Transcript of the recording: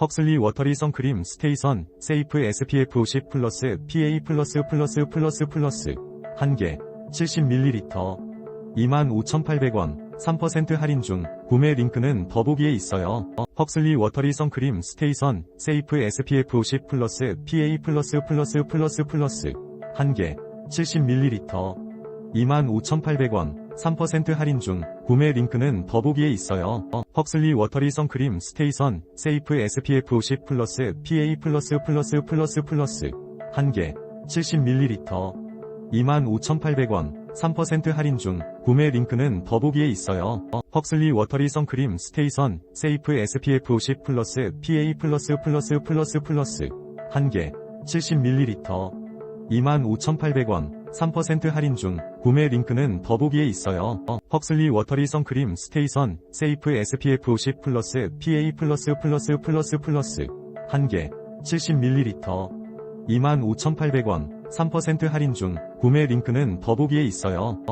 헉슬리 워터리 선크림 스테이선 세이프 SPF 50 플러스 PA 플러스 플러스 플러스 플러스. 1개 70ml 25,800원 3% 할인 중. 구매 링크는 더보기에 있어요. 헉슬리 워터리 선크림 스테이선 세이프 SPF 50 플러스 PA 플러스 플러스 플러스 플러스. 1개 70ml 25,800원 3% 할인 중 구매 링크는 더보기에 있어요. 헉슬리 워터리 선크림 스테이선 세이프 SPF 50 플러스 PA 플러스 플러스 플러스 플러스 1개 70ml 25,800원 3% 할인 중 구매 링크는 더보기에 있어요. 헉슬리 워터리 선크림 스테이선 세이프 SPF 50 플러스 PA 플러스 플러스 플러스 플러스 1개 70ml 25,800원 3% 할인 중 구매 링크는 더보기에 있어요. 헉슬리 워터리 선크림 스테이선 세이프 SPF 50 플러스 PA 플러스 플러스 플러스 플러스 1개 70ml 25,800원 3% 할인 중 구매 링크는 더보기에 있어요.